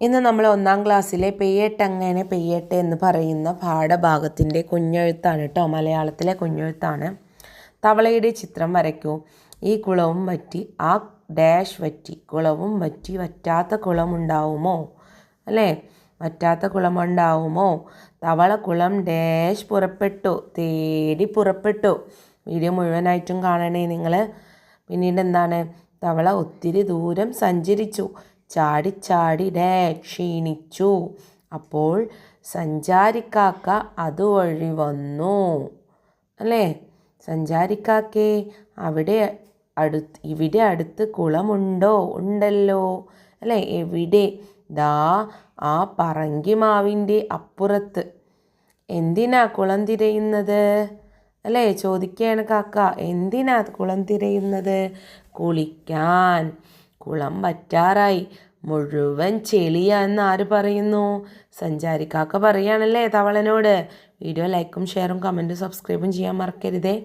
ഇന്ന് നമ്മൾ ഒന്നാം ക്ലാസ്സിലെ പെയ്യട്ടങ്ങനെ പെയ്യട്ടെ എന്ന് പറയുന്ന പാഠഭാഗത്തിന്റെ കുഞ്ഞെഴുത്താണ് കേട്ടോ മലയാളത്തിലെ കുഞ്ഞെഴുത്താണ്. തവളയുടെ ചിത്രം വരയ്ക്കൂ. ഈ കുളവും വറ്റി ആ ഡാഷ് വറ്റി കുളവും വറ്റി വറ്റാത്ത കുളമുണ്ടാവുമോ? അല്ലേ? വറ്റാത്ത കുളമുണ്ടാവുമോ? തവള കുളം ഡാഷ് പുറപ്പെട്ടു തേടി പുറപ്പെട്ടു. വീഡിയോ മുഴുവനായിട്ടും കാണണേ നിങ്ങൾ പിന്നീട് എന്താണ് തവള ഒത്തിരി ദൂരം സഞ്ചരിച്ചു. ചാടി ചാടി ഡേ ക്ഷീണിച്ചു. അപ്പോൾ സഞ്ചാരിക്കാക്ക അതുവഴി വന്നു. അല്ലേ? സഞ്ചാരിക്കാക്കേ അവിടെ അടുത്ത് ഇവിടെ അടുത്ത് കുളമുണ്ടോ? ഉണ്ടല്ലോ. അല്ലേ? എവിടെ? ദാ ആ പറങ്കിമാവിന്റെ അപ്പുറത്ത്. എന്തിനാ കുളം തിരയുന്നത്? അല്ലേ? ചോദിക്കുകയാണ് കാക്ക. എന്തിനാ കുളം തിരയുന്നത്? കുളിക്കാൻ. കുളം വറ്റാറായി. മുഴുവൻ ചെളിയാ എന്ന് ആര് പറയുന്നു? സഞ്ചാരിക്കാക്ക പറയുകയാണല്ലേ തവളനോട്. വീഡിയോ ലൈക്കും ഷെയറും കമന്റും സബ്സ്ക്രൈബും ചെയ്യാൻ മറക്കരുതേ.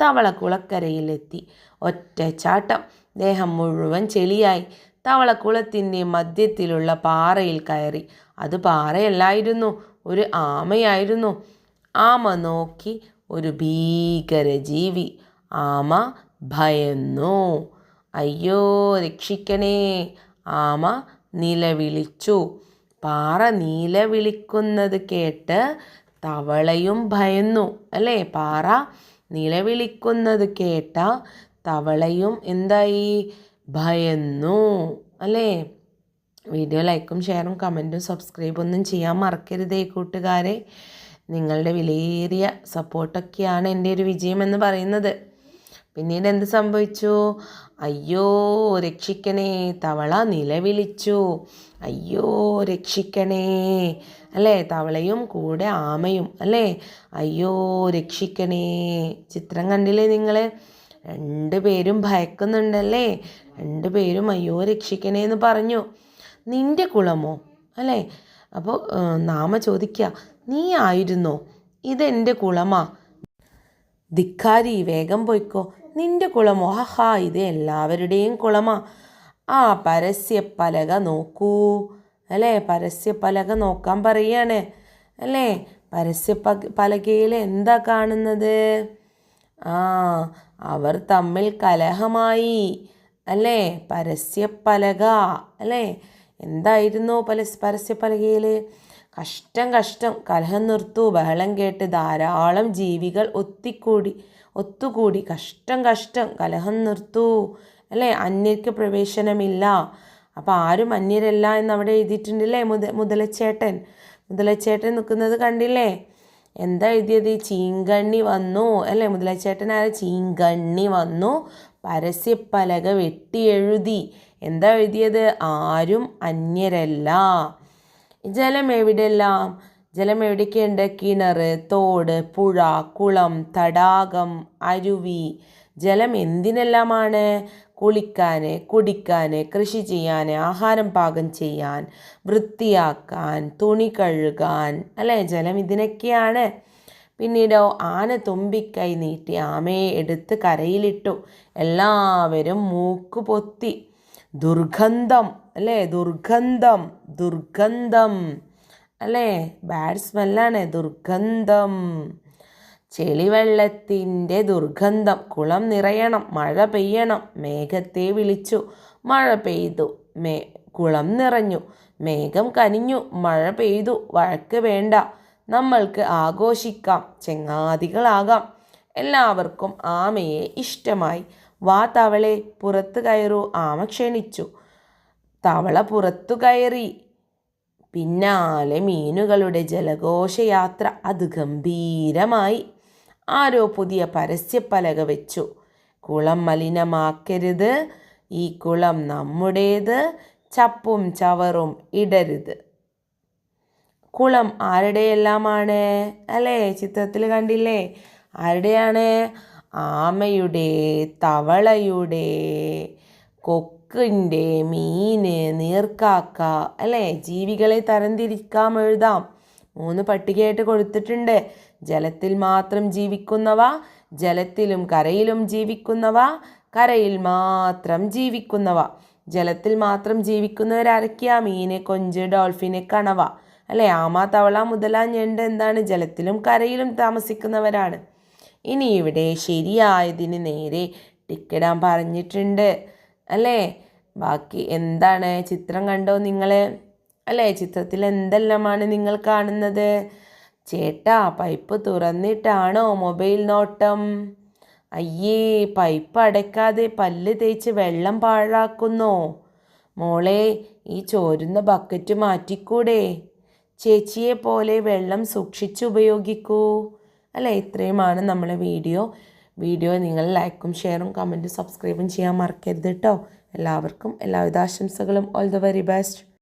തവള കുളക്കരയിലെത്തി ഒറ്റ ചാട്ടം ദേഹം മുഴുവൻ ചെളിയായി. തവളക്കുളത്തിന്റെ മധ്യത്തിലുള്ള പാറയിൽ കയറി. അത് പാറയല്ലായിരുന്നു. ഒരു ആമയായിരുന്നു. ആമ നോക്കി ഒരു ഭീകര ജീവി ആമ ഭയന്നു. അയ്യോ രക്ഷിക്കണേ. ആമ നിലവിളിച്ചു. പാറ നിലവിളിക്കുന്നത് കേട്ട് തവളയും ഭയന്നു. അല്ലേ പാറ? നിലവിളിക്കുന്നത് കേട്ട തവളയും എന്തായി? ഭയന്നു. അല്ലേ? വീഡിയോ ലൈക്കും ഷെയറും കമന്റും സബ്സ്ക്രൈബ് ഒന്നും ചെയ്യാൻ മറക്കരുതേ കൂട്ടുകാരെ. നിങ്ങളുടെ വിലയേറിയ സപ്പോർട്ടൊക്കെയാണ് എന്റെ ഒരു വിജയം എന്ന് പറയുന്നത്. പിന്നീട് എന്ത് സംഭവിച്ചു? അയ്യോ രക്ഷിക്കണേ തവള നിലവിളിച്ചു. അയ്യോ രക്ഷിക്കണേ. അല്ലേ? തവളയും കൂടെ ആമയും അല്ലേ? അയ്യോ രക്ഷിക്കണേ. ചിത്രം കണ്ടില്ലേ നിങ്ങൾ രണ്ട് പേരും ഭയക്കുന്നുണ്ടല്ലേ? രണ്ട് പേരും അയ്യോ രക്ഷിക്കണേ എന്ന് പറഞ്ഞു. നിന്റെ കുളമോ? അല്ലേ? അപ്പോൾ നാമ ചോദിക്കുക നീ ആയിരുന്നോ? ഇതെന്റെ കുളമാ. ധിക്കാരി വേഗം പോയിക്കോ. നിന്റെ കുളമോ ഹഹാ ഇത് എല്ലാവരുടെയും കുളമാ. ആ പരസ്യപ്പലക നോക്കൂ. അല്ലേ? പരസ്യപ്പലക നോക്കാൻ പറയാണ്. അല്ലേ? പരസ്യ പലകയിൽ എന്താ കാണുന്നത്? ആ അവർ തമ്മിൽ കലഹമായി. അല്ലേ? പരസ്യപ്പലക. അല്ലേ? എന്തായിരുന്നു പല പരസ്യപ്പലകയിൽ? കഷ്ടം കഷ്ടം. കലഹം നിർത്തു. ബഹളം കേട്ട് ധാരാളം ജീവികൾ ഒത്തിക്കൂടി ഒത്തുകൂടി. കഷ്ടം കഷ്ടം. കലഹം നിർത്തു. അല്ലേ? അന്യർക്ക് പ്രവേശനമില്ല. അപ്പോൾ ആരും അന്യരല്ല എന്ന് അവിടെ എഴുതിയിട്ടുണ്ടല്ലേ മുത മുതലച്ചേട്ടൻ? മുതലച്ചേട്ടൻ നിൽക്കുന്നത് കണ്ടില്ലേ? എന്താ എഴുതിയത്? ചീങ്കണ്ണി വന്നു. അല്ലേ? മുതലച്ചേട്ടൻ ആയ ചീങ്കണ്ണി വന്നു. പരസ്യപ്പലക വെട്ടി എഴുതി എന്താ എഴുതിയത്? ആരും അന്യരല്ല. ജലം എവിടെയെല്ലാം ജലം എവിടേക്കുണ്ട്? കിണർ തോട് പുഴ കുളം തടാകം അരുവി. ജലം എന്തിനെല്ലാമാണ്? കുളിക്കാൻ കുടിക്കാൻ കൃഷി ചെയ്യാൻ ആഹാരം പാകം ചെയ്യാൻ വൃത്തിയാക്കാൻ തുണി കഴുകാൻ അല്ലേ? ജലം ഇതിനൊക്കെയാണ്. പിന്നീടോ ആന തുമ്പിക്കൈ നീട്ടി ആമയെ എടുത്ത് കരയിലിട്ടു. എല്ലാവരും മൂക്ക് പൊത്തി ദുർഗന്ധം അല്ലേ? ദുർഗന്ധം ദുർഗന്ധം അല്ലേ? ബാഡ് സ്മെല്ലാണ് ദുർഗന്ധം. ചെളിവെള്ളത്തിന്റെ ദുർഗന്ധം. കുളം നിറയണം മഴ പെയ്യണം. മേഘത്തെ വിളിച്ചു മഴ പെയ്തു. മേ കുളം നിറഞ്ഞു മേഘം കനിഞ്ഞു മഴ പെയ്തു. വഴക്ക് വേണ്ട നമ്മൾക്ക് ആഘോഷിക്കാം ചെങ്ങാതികളാകാം. എല്ലാവർക്കും ആമയെ ഇഷ്ടമായി. വാ തവളെ പുറത്തു കയറൂ. ആമ ക്ഷണിച്ചു. തവള പുറത്തു കയറി. പിന്നാലെ മീനുകളുടെ ജലഘോഷയാത്ര അത് ഗംഭീരമായി ആരോ പുതിയ പരസ്യപ്പലക വെച്ചു. കുളം മലിനമാക്കരുത്. ഈ കുളം നമ്മുടേത്. ചപ്പും ചവറും ഇടരുത്. കുളം ആരുടെയെല്ലാമാണ്? അല്ലേ? ചിത്രത്തിൽ കണ്ടില്ലേ? ആരുടെയാണ്? ആമയുടെ തവളയുടെ കൊക്കിന്റെ മീന് നീർക്കാക്ക അല്ലേ? ജീവികളെ തരംതിരിക്കാം എഴുതാം. മൂന്ന് പട്ടികയായിട്ട് കൊടുത്തിട്ടുണ്ട്. ജലത്തിൽ മാത്രം ജീവിക്കുന്നവ ജലത്തിലും കരയിലും ജീവിക്കുന്നവ കരയിൽ മാത്രം ജീവിക്കുന്നവ. ജലത്തിൽ മാത്രം ജീവിക്കുന്നവരാരൊക്കെയാ മീന് കൊഞ്ച് ഡോൾഫിന് കണവ. അല്ലേ? ആമ തവള മുതല ഞണ്ട് എന്താണ്? ജലത്തിലും കരയിലും താമസിക്കുന്നവരാണ്. ഇനി ഇവിടെ ശരിയായതിന് നേരെ ടിക്കിടാൻ പറഞ്ഞിട്ടുണ്ട്. അല്ലേ? ബാക്കി എന്താണ്? ചിത്രം കണ്ടോ നിങ്ങൾ അല്ലേ? ചിത്രത്തിൽ എന്തെല്ലാമാണ് നിങ്ങൾ കാണുന്നത്? ചേട്ടാ പൈപ്പ് തുറന്നിട്ടാണോ മൊബൈൽ നോട്ടം? അയ്യേ പൈപ്പ് അടയ്ക്കാതെ പല്ല് തേച്ച് വെള്ളം പാഴാക്കുന്നോ? മോളെ ഈ ചോരുന്ന ബക്കറ്റ് മാറ്റിക്കൂടെ? ചേച്ചിയെ പോലെ വെള്ളം സൂക്ഷിച്ച് ഉപയോഗിക്കൂ അല്ലേ? ഇത്രയുമാണ് നമ്മളെ വീഡിയോ. വീഡിയോ നിങ്ങൾ ലൈക്കും ഷെയറും കമന്റും സബ്സ്ക്രൈബും ചെയ്യാൻ മറക്കരുത് കേട്ടോ എല്ലാവർക്കും എല്ലാവിധ ആശംസകളും. All the very best